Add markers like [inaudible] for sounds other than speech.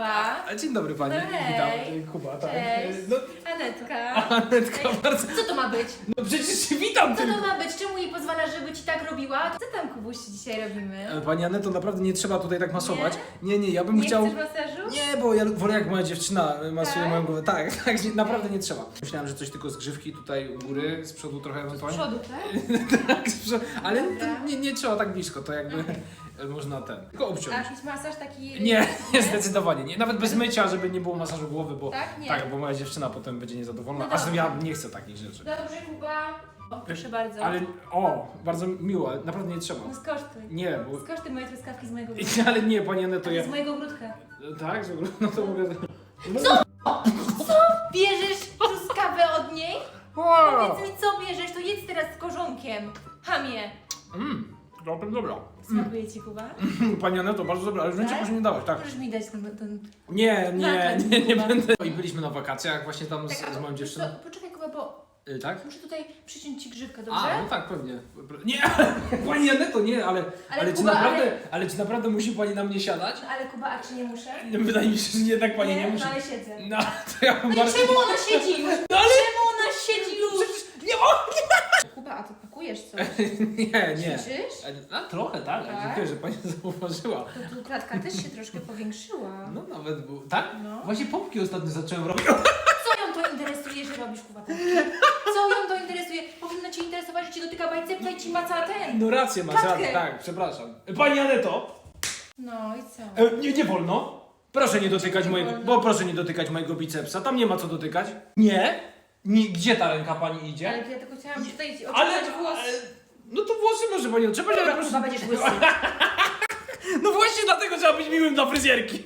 Kuba. A, Dzień dobry Pani, No hej. witam. Kuba, tak. Cześć. No, Anetka. Anetka, bardzo... Co to ma być? Przecież się witam Co to ma być? Czemu jej pozwalasz, żeby ci tak robiła? Co tam, Kubuś, dzisiaj robimy? E, Pani Aneto, naprawdę nie trzeba tutaj tak masować. Nie, nie, ja bym Nie chciał... chcesz masażu? Nie, bo ja wolę jak moja dziewczyna masuje Tak? moją głowę. Tak, [laughs] tak, nie, naprawdę nie trzeba. Myślałem, że coś tylko z grzywki tutaj u góry, z przodu trochę Z ewentualnie. przodu, tak? [laughs] tak, z przodu, ale to nie, nie trzeba tak blisko, to jakby Okej. [laughs] można ten. Tylko obciąć. A jakiś masaż taki... Nie, nie, zdecydowanie nie. Nawet bez mycia, żeby nie było masażu głowy, bo Tak? Nie. tak, bo moja dziewczyna potem będzie niezadowolona. No A ja nie chcę takich rzeczy. Dobrze, Kuba. O, proszę bardzo. Ale o, bardzo miło, ale naprawdę nie trzeba. No skosztuj. Nie, bo. Skosztuj moje truskawki z mojego [laughs] ogródka. Ale nie, panie Neto, ja. Z mojego ogródka. Tak, że- no to mogę. Bierzesz truskawę od niej? Wow. Powiedz mi, co bierzesz, to jedz teraz z korzonkiem. Hamie. Mmm, dobra, dobra. Smakuje ci, Kuba? Panie Neto, bardzo dobra, ale życie Tak? proszę nie dałeś, tak. Możesz mi dać ten... ten... Nie, nie, nie, nie Kuba. będę. I byliśmy na wakacjach właśnie tam z, Tak, a z moją wiesz dziewczyną. co, Poczekaj, Kuba, bo Y, Tak? muszę tutaj przyciąć ci grzywkę, dobrze? A, no tak, pewnie. Nie, [laughs] pani Aneto, nie, ale, ale, Ale czy Kuba, naprawdę, ale- czy naprawdę musi pani na mnie siadać? No, ale Kuba, a czy nie muszę? Wydaje mi się, że jednak pani nie, no, musi. ale siedzę. No, to ja bym No i czemu ona siedzi już? No ale Czemu ona siedzi już? nie ma! Kuba, a ty pakujesz coś? [laughs] Nie, nie. Ćwiczysz? A trochę, tak. Tak? Dziękuję, że pani [laughs] zauważyła. To tu klatka też się troszkę powiększyła. No nawet był. Tak? No. Właśnie pompki ostatnio zacząłem robić. Co ją to interesuje, że robisz pompki? Co ją to interesuje? Powinno cię interesować, że ci dotyka bajcepka i ci maca ten. No rację, masz Klatkę. rację, tak, przepraszam. Pani Aneto, No i co? e, nie, nie wolno. Proszę nie dotykać Nie mojego, wolno? bo proszę nie dotykać mojego bicepsa, tam nie ma co dotykać. Nie? nie gdzie ta ręka pani idzie? Ale ja tylko chciałam tutaj ci otrzymać głos. ale, no to włosy może pani otrzymać, ale Dobra, proszę... Kuba, będziesz łysy. [laughs] No właśnie dlatego trzeba być miłym dla fryzjerki.